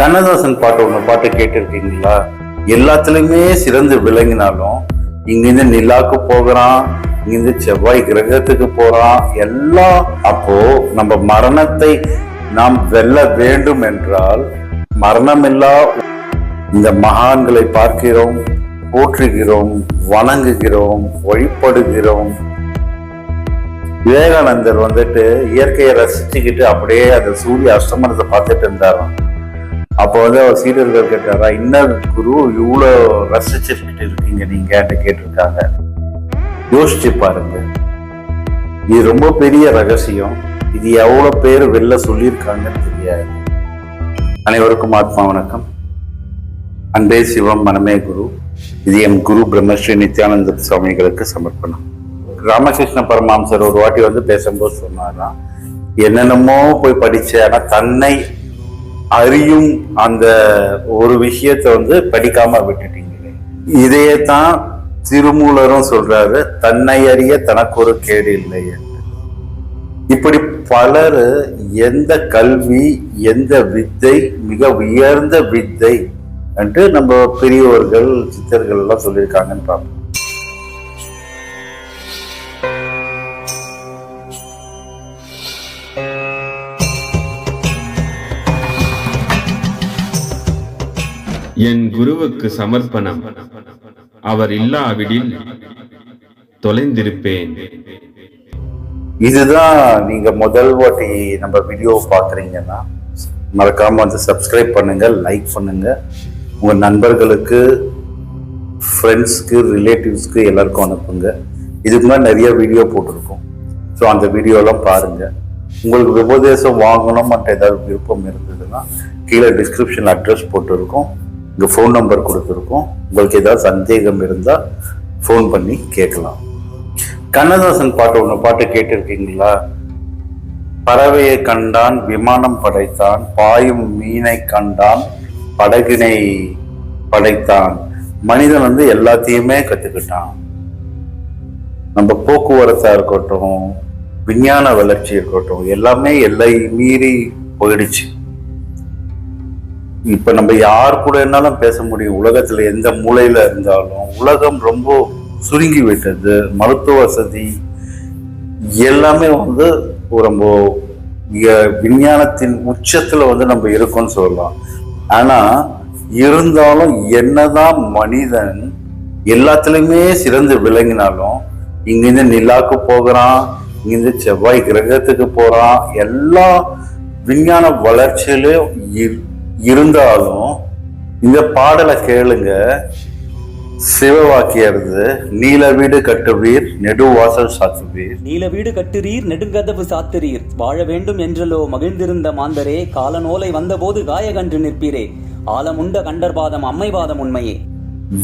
கண்ணதாசன் பாட்டு ஒன்று பாட்டு கேட்டிருக்கீங்களா? எல்லாத்துலேயுமே சிறந்து விளங்கினாலும் இங்கிருந்து நிலாக்கு போகிறான் இங்கிருந்து செவ்வாய் கிரகத்துக்கு போகிறான் எல்லாம் அப்போ நம்ம மரணத்தை நாம் வெல்ல வேண்டும் என்றால் மரணமில்லா இந்த மகான்களை பார்க்கிறோம் போற்றுகிறோம் வணங்குகிறோம் வழிபடுகிறோம். விவேகானந்தர் வந்துட்டு இயற்கையை ரசிச்சுக்கிட்டு அப்படியே அந்த சூரிய அஸ்தமனத்தை பார்த்துட்டு இருந்தாராம். அப்போ வந்து அவர் சீடர்கள் கேட்டாரா இன்னர் குரு இவ்வளோ ரசிச்சுக்கிட்டு இருக்கீங்க நீங்கன்னு கேட்டிருக்காங்க. யோசிச்சு பாருங்க. இது ரொம்ப பெரிய ரகசியம். இது எவ்வளோ பேர் வெளில சொல்லியிருக்காங்கன்னு தெரியாது. அனைவருக்கும் ஆத்மா வணக்கம். அன்பே சிவம் மனமே குரு. இது எம் குரு பிரம்மஸ்ரீ நித்யானந்த சுவாமிகளுக்கு சமர்ப்பணம். ராமகிருஷ்ண பரமாம்சர் ஒரு வாட்டி வந்து பேசும்போது சொன்னாராம் என்னென்னமோ போய் படிச்சேன் ஆனால் தன்னை அறியும் அந்த ஒரு விஷயத்தை வந்து படிக்காம விட்டுட்டீங்களே இதையே தான் திருமூலரும் சொல்றாரு தன்னை அறிய தனக்கு ஒரு கேடு இல்லை என்று. இப்படி பலர் எந்த கல்வி எந்த வித்தை மிக உயர்ந்த வித்தை என்று நம்ம பெரியவர்கள் சித்தர்கள் எல்லாம் சொல்லியிருக்காங்கன்னு பார்ப்போம். என் குருவுக்கு சமர்ப்பணம். அவர் இல்லாவிடில் தொலைந்திருப்பேன். இதுதான் நீங்க முதல் வாட்டி நம்ம வீடியோ பாக்குறீங்கன்னா மறக்காம வந்து சப்ஸ்கிரைப் பண்ணுங்க லைக் பண்ணுங்க. உங்க நண்பர்களுக்கு ஃப்ரெண்ட்ஸ்க்கு ரிலேட்டிவ்ஸ்க்கு எல்லாருக்கும் அனுப்புங்க. இதுக்கு முன்னாடி நிறைய வீடியோ போட்டிருக்கோம். ஸோ அந்த வீடியோலாம் பாருங்க. உங்களுக்கு உபதேசம் வாங்கணும் மற்ற ஏதாவது விருப்பம் இருந்ததுன்னா கீழே டிஸ்கிரிப்ஷன் அட்ரஸ் போட்டிருக்கோம். இங்கே ஃபோன் நம்பர் கொடுத்துருக்கோம். உங்களுக்கு ஏதாவது சந்தேகம் இருந்தால் ஃபோன் பண்ணி கேட்கலாம். கண்ணதாசன் பாட்டு ஒன்று பாட்டு கேட்டிருக்கீங்களா? பறவையை கண்டான் விமானம் படைத்தான் பாயும் மீனை கண்டான் படகினை படைத்தான். மனிதன் வந்து எல்லாத்தையுமே கற்றுக்கிட்டான் நம்ம போக்குவரத்தாக இருக்கட்டும் விஞ்ஞான வளர்ச்சி இருக்கட்டும் எல்லாமே எல்லை மீறி போயிடுச்சு. இப்ப நம்ம யார் கூட என்னாலும் பேச முடியும். உலகத்துல எந்த மூலையில இருந்தாலும் உலகம் ரொம்ப சுருங்கி விட்டது. மருத்துவ வசதி எல்லாமே வந்து ரொம்ப விஞ்ஞானத்தின் உச்சத்துல வந்து நம்ம இருக்கோம்னு சொல்லலாம். ஆனா இருந்தாலும் என்னதான் மனிதன் எல்லாத்துலயுமே சிறந்து விளங்கினாலும் இங்கிருந்து நிலாக்கு போகிறான் இங்கிருந்து செவ்வாய் கிரகத்துக்கு போறான் எல்லா விஞ்ஞான வளர்ச்சியிலும் இரு- இருந்தாலும் இந்த பாடலை கேளுங்க. சிவவாக்கியருது நீல வீடு கட்டுவீர் நெடுவாசல் சாத்துவீர். நீல வீடு கட்டுறீர் நெடுங்கதவு சாத்துறீர். வாழ வேண்டும் என்றலோ மகிழ்ந்திருந்த மாந்தரே காலநோலை வந்தபோது காயகன்று நிற்பீரே. ஆலமுண்ட கண்டர்பாதம் அம்மைவாதம் உண்மையே.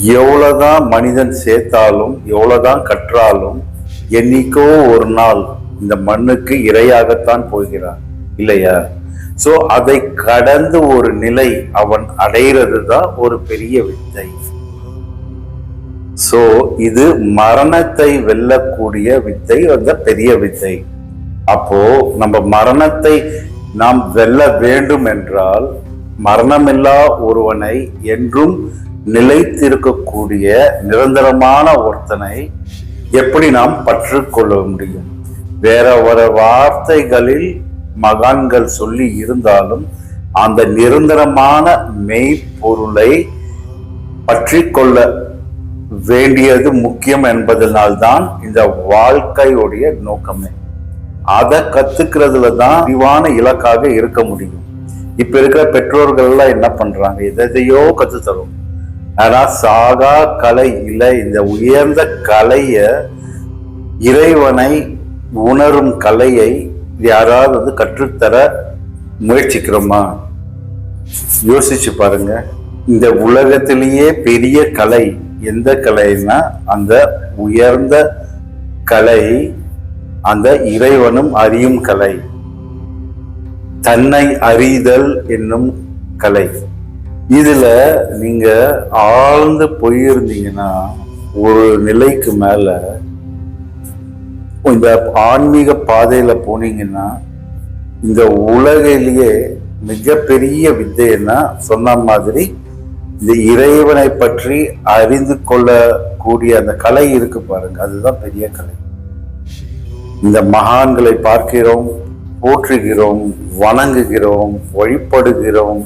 எவ்வளவுதான் மனிதன் சேர்த்தாலும் எவ்வளவுதான் கற்றாலும் என்னைக்கோ ஒரு நாள் இந்த மண்ணுக்கு இரையாகத்தான் போகிறான். இல்லையா? ஸோ அதை கடந்து ஒரு நிலை அவன் அடைகிறது தான் ஒரு பெரிய வித்தை. ஸோ இது மரணத்தை வெல்லக்கூடிய வித்தை அந்த பெரிய வித்தை. அப்போ நம்ம மரணத்தை நாம் வெல்ல வேண்டும் என்றால் மரணமில்லா ஒருவனை என்றும் நிலைத்திருக்கக்கூடிய நிரந்தரமான ஒருத்தனை எப்படி நாம் பற்றுக்கொள்ள முடியும்? வேற ஒரு வார்த்தைகளில் மகான்கள் சொல்லி இருந்தாலும் அந்த நிரந்தரமான மெய்ப்பொருளை பற்றி கொள்ள வேண்டியது முக்கியம் என்பதனால்தான் இந்த வாழ்க்கையுடைய நோக்கமே. அதை கத்துக்கிறதுல தான் விரிவான இலக்காக இருக்க முடியும். இப்ப இருக்கிற பெற்றோர்கள் எல்லாம் என்ன பண்றாங்க? எதையோ கத்து தரும். ஆனா சாகா கலை இல்லை. இந்த உயர்ந்த கலைய இறைவனை உணரும் கலையை யாராவது வந்து கற்றுத்தர முயற்சிக்கிறோமா? யோசிச்சு பாருங்க. இந்த உலகத்திலேயே பெரிய கலை எந்த கலைன்னா அந்த உயர்ந்த கலை அந்த இறைவனும் அறியும் கலை. தன்னை அறிதல் என்னும் கலை. இதுல நீங்க ஆழ்ந்து போயிருந்தீங்கன்னா ஒரு நிலைக்கு மேல இந்த ஆன்மீக பாதையில் போனீங்கன்னா இந்த உலகிலேயே மிகப்பெரிய வித்தைன்னா சொன்ன மாதிரி இந்த இறைவனை பற்றி அறிந்து கொள்ளக்கூடிய அந்த கலை இருக்கு பாருங்க. அதுதான் பெரிய கலை. இந்த மகான்களை பார்க்கிறோம் போற்றுகிறோம் வணங்குகிறோம் வழிபடுகிறோம்.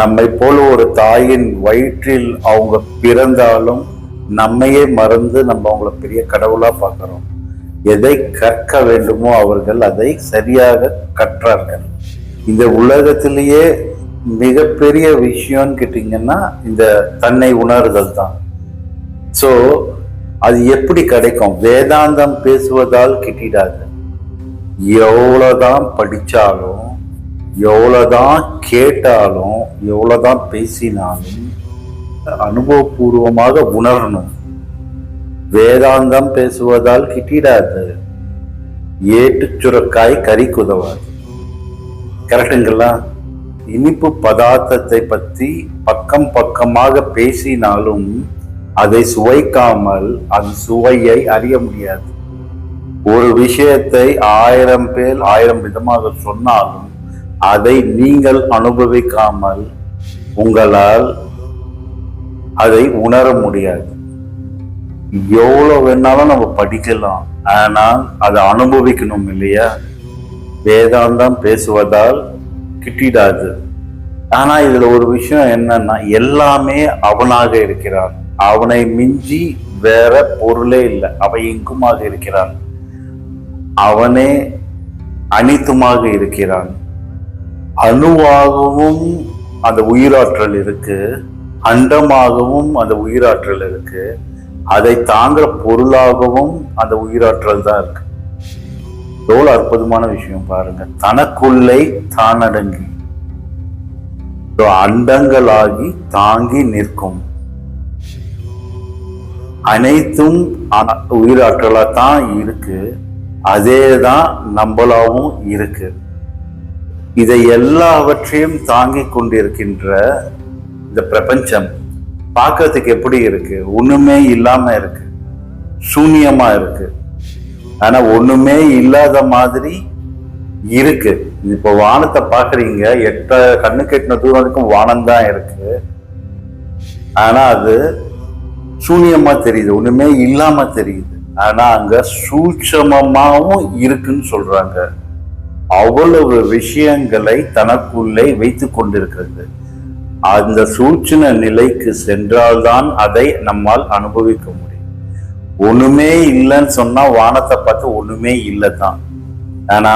நம்மை போல ஒரு தாயின் வயிற்றில் அவங்க பிறந்தாலும் நம்மையே மறந்து நம்ம அவங்கள பெரிய கடவுளா பார்க்கிறோம். எதை கற்க வேண்டுமோ அவர்கள் அதை சரியாக கற்றார்கள். இந்த உலகத்திலேயே மிகப்பெரிய விஷயம்னு கேட்டிங்கன்னா இந்த தன்னை உணர்தல் தான். ஸோ அது எப்படி கிடைக்கும்? வேதாந்தம் பேசுவதால் கிட்டிடாது. எவ்வளோதான் படித்தாலும் எவ்வளோதான் கேட்டாலும் எவ்வளோதான் பேசினாலும் அனுபவபூர்வமாக உணரணும். வேதாந்தம் பேசுவதால் கிட்டிடாது. ஏட்டு சுரக்காய் கறி குதவாது. கரெக்டுங்களா இனிப்பு பதார்த்தத்தை பற்றி பக்கம் பக்கமாக பேசினாலும் அதை சுவைக்காமல் அது சுவையை அறிய முடியாது. ஒரு விஷயத்தை ஆயிரம் பேர் ஆயிரம் விதமாக சொன்னாலும் அதை நீங்கள் அனுபவிக்காமல் உங்களால் அதை உணர முடியாது. எவ்வளவு வேணாலும் நம்ம படிக்கலாம். ஆனால் அதை அனுபவிக்கணும் இல்லையா? வேதாந்தம் பேசுவதால் கிட்டிடாது. ஆனால் இதில் ஒரு விஷயம் என்னன்னா எல்லாமே அவனாக இருக்கிறான். அவனை மிஞ்சி வேற பொருளே இல்லை. அவன் எங்குமாக இருக்கிறான். அவனே அனைத்துமாக இருக்கிறான். அணுவாகவும் அந்த உயிராற்றல் இருக்கு. அண்டமாகவும் அந்த உயிராற்றல் இருக்குது அதை தாங்குற பொருளாகவும் அந்த உயிராற்றல் தான் இருக்கு. எவ்வளவு அற்புதமான விஷயம் பாருங்க. தனக்குள்ளே தானடங்கி அண்டங்களாகி தாங்கி நிற்கும். அனைத்தும் உயிராற்றலா தான் இருக்கு. அதே தான் நம்மளாவும் இருக்கு. இதை எல்லாவற்றையும் தாங்கி கொண்டிருக்கின்ற இந்த பிரபஞ்சம் பார்க்கறதுக்கு எப்படி இருக்கு? ஒண்ணுமே இல்லாம இருக்கு. சூன்யமா இருக்கு. ஆனா ஒண்ணுமே இல்லாத மாதிரி இருக்கு. இப்போ வானத்தை பாக்குறீங்க எட்ட கண்ணு கெட்டின தூரம் வரைக்கும் வானம் தான் இருக்கு. ஆனா அது சூன்யமா தெரியுது ஒண்ணுமே இல்லாம தெரியுது. ஆனா அங்க சூட்சமமாவும் இருக்குன்னு சொல்றாங்க. அவ்வளவு விஷயங்களை தனக்குள்ளே வைத்து கொண்டிருக்கிறது. அந்த சூட்சண நிலைக்கு சென்றால்தான் அதை நம்மால் அனுபவிக்க முடியும். ஒண்ணுமே இல்லைன்னு சொன்னா வானத்தை பார்த்து ஒண்ணுமே இல்லை தான் ஆனா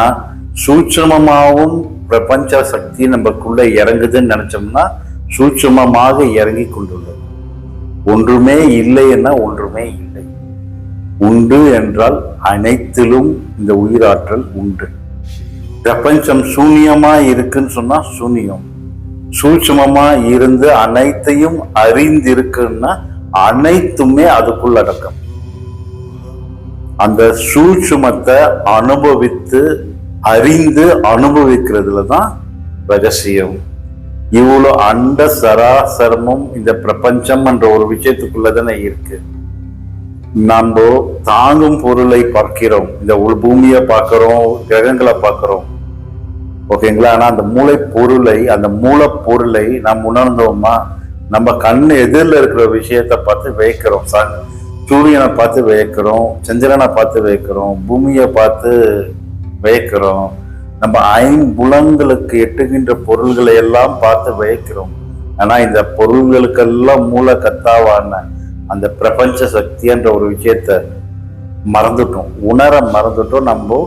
சூட்சமமாகவும் பிரபஞ்ச சக்தி நமக்குள்ள இறங்குதுன்னு நினைச்சோம்னா சூட்சமமாக இறங்கி கொண்டுள்ளது. ஒன்றுமே இல்லை என்ன ஒன்றுமே இல்லை. உண்டு என்றால் அனைத்திலும் இந்த உயிராற்றல் உண்டு. பிரபஞ்சம் சூன்யமா இருக்குன்னு சொன்னா சூன்யம். சூட்சமமா இருந்து அனைத்தையும் அறிந்திருக்குன்னா அனைத்துமே அதுக்குள்ள அடக்கம். அந்த சூட்சுமத்தை அனுபவித்து அறிந்து அனுபவிக்கிறதுல தான் ரகசியம். இவ்வளோ அண்ட சராசரமும் இந்த பிரபஞ்சம் என்ற ஒரு விஷயத்துக்குள்ள தானே இருக்கு. நம்ம தாங்கும் பொருளை பார்க்கிறோம். இந்த உள் பூமியை பார்க்கிறோம் கிரகங்களை பார்க்கிறோம். ஓகேங்களா? ஆனால் அந்த மூளை பொருளை அந்த மூலப்பொருளை நாம் உணர்ந்தோமா? நம்ம கண் எதிரில் இருக்கிற விஷயத்தை பார்த்து வியக்கிறோம் சார். சூரியனை பார்த்து வியக்கிறோம் சந்திரனை பார்த்து வியக்கிறோம் பூமியை பார்த்து வியக்கிறோம். நம்ம ஐம்புலங்களுக்கு எட்டுகின்ற பொருள்களை எல்லாம் பார்த்து வியக்கிறோம். ஆனால் இந்த பொருள்களுக்கெல்லாம் மூல கத்தாவான அந்த பிரபஞ்ச சக்தின்ற ஒரு விஷயத்த மறந்துட்டோம். உணர மறந்துட்டோம். நம்ம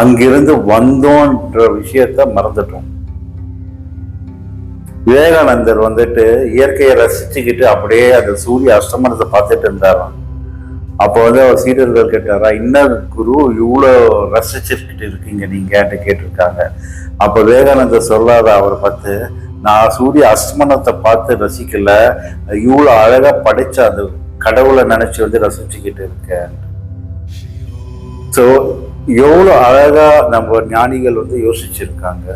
அங்கிருந்து வந்தோன்ற விஷயத்த மறந்துட்டோம். விவேகானந்தர் வந்துட்டு இயற்கையை ரசிச்சுக்கிட்டு அப்படியே அந்த சூரிய அஸ்தமனத்தை பார்த்துட்டு இருந்தாராம். அப்போ வந்து அவர் சீடர்கள் கேட்டாரா இன்னர் குரு இவ்வளோ ரசிச்சுக்கிட்டு இருக்கீங்க நீங்கன்ட்டு கேட்டிருக்காங்க? அப்போ விவேகானந்தர் சொல்லாத அவரை பார்த்து நான் சூரிய அஸ்தமனத்தை பார்த்து ரசிக்கல இவ்வளோ அழகா படைச்ச அந்த கடவுளை நினைச்சு வந்து ரசிச்சுக்கிட்டு இருக்கேன். ஸோ எவ்வளோ அழகாக நம்ம ஞானிகள் வந்து யோசிச்சிருக்காங்க.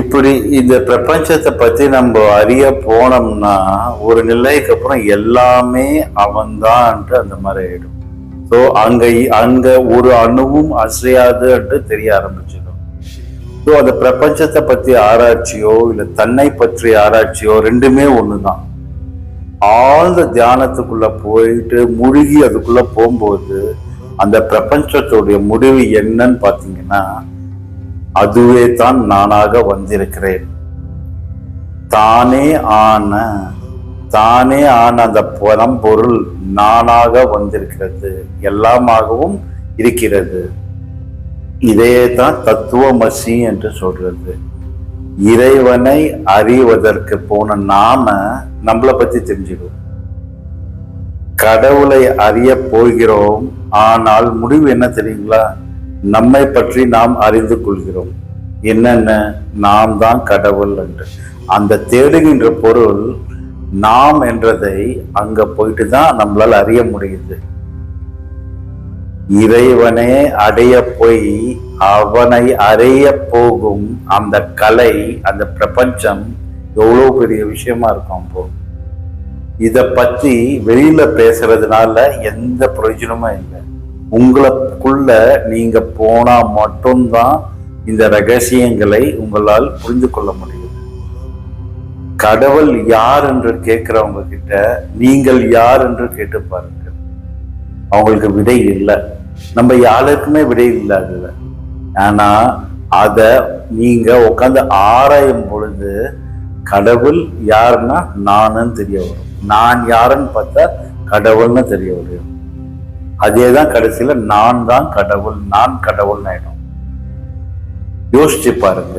இப்படி இந்த பிரபஞ்சத்தை பற்றி நம்ம அறிய போனோம்னா ஒரு நிலைக்கு அப்புறம் எல்லாமே அவன்தான்ட்டு அந்த மாதிரி ஆயிடும். ஸோ அங்கே அங்கே ஒரு அணுவும் அசையாதுன்ட்டு தெரிய ஆரம்பிச்சிடும். ஸோ அந்த பிரபஞ்சத்தை பற்றி ஆராய்ச்சியோ இல்லை தன்னை பற்றி ஆராய்ச்சியோ ரெண்டுமே ஒன்று தான் ஆழ்ந்த தியானத்துக்குள்ளே போயிட்டு முழுகி அதுக்குள்ளே போகும்போது அந்த பிரபஞ்சத்துடைய முடிவு என்னன்னு பார்த்தீங்கன்னா அதுவே தான் நானாக வந்திருக்கிறேன். தானே ஆன தானே ஆன அந்த பரம்பொருள் நானாக வந்திருக்கிறது. எல்லாமாகவும் இருக்கிறது. இதையே தான் தத்துவமசி என்று சொல்றது. இறைவனை அறிவதற்கு போன நாம நம்மளை பத்தி தெரிஞ்சுக்கிறோம் கடவுளை அறிய போகிறோம். ஆனால் முடிவு என்ன தெரியுங்களா? நம்மை பற்றி நாம் அறிந்து கொள்கிறோம். என்னென்ன? நாம் தான் கடவுள் என்று. அந்த தேடுகின்ற பொருள் நாம் என்றதை அங்க போயிட்டு தான் நம்மளால் அறிய முடியுது. இறைவனே அடைய போய் அவனை அறைய போகும் அந்த கலை அந்த பிரபஞ்சம் எவ்வளவு பெரிய விஷயமா இருக்கும் அப்போ. இதை பற்றி வெளியில் பேசுறதுனால எந்த பிரயோஜனமும் இல்லை. உங்களுக்குள்ள நீங்கள் போனால் மட்டும்தான் இந்த ரகசியங்களை உங்களால் புரிந்து கொள்ள முடியும். கடவுள் யார் என்று கேட்குறவங்க கிட்ட நீங்கள் யார் என்று கேட்டு பாருங்கள். அவங்களுக்கு விடை இல்லை. நம்ம யாருக்குமே விடை இல்லை ஆனால் அதை நீங்கள் உட்காந்து ஆராயும் பொழுது கடவுள் யாருன்னா நானுன்னு தெரிய வரும். நான் யாருன்னு பார்த்தா கடவுள்னு தெரிய வரும் அதே தான் கடைசியில நான் தான் கடவுள் நான் கடவுள்னு ஆயிடும். யோசிச்சு பாருங்க.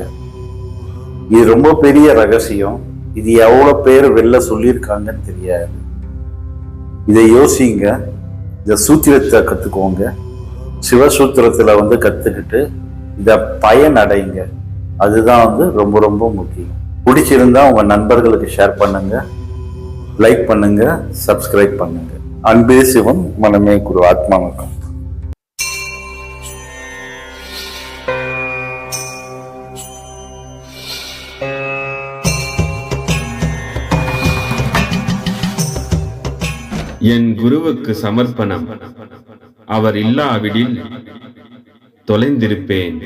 இது ரொம்ப பெரிய ரகசியம். இது எவ்வளோ பேர் வெளில சொல்லியிருக்காங்கன்னு தெரியாது. இதை யோசிங்க. இந்த சூத்திரத்தை கற்றுக்கோங்க சிவசூத்திரத்தில் வந்து கற்றுக்கிட்டு இதை பயன் அடைங்க அதுதான் வந்து ரொம்ப ரொம்ப முக்கியம். பிடிச்சிருந்தா உங்கள் நண்பர்களுக்கு ஷேர் பண்ணுங்கள் லைக் பண்ணுங்க சப்ஸ்கிரைப் பண்ணுங்க. அன்பே சிவம் மனமே குரு ஆத்மா வணக்கம். என் குருவுக்கு சமர்ப்பணம். அவர் இல்லாவிடில் தொலைந்திருப்பேன்.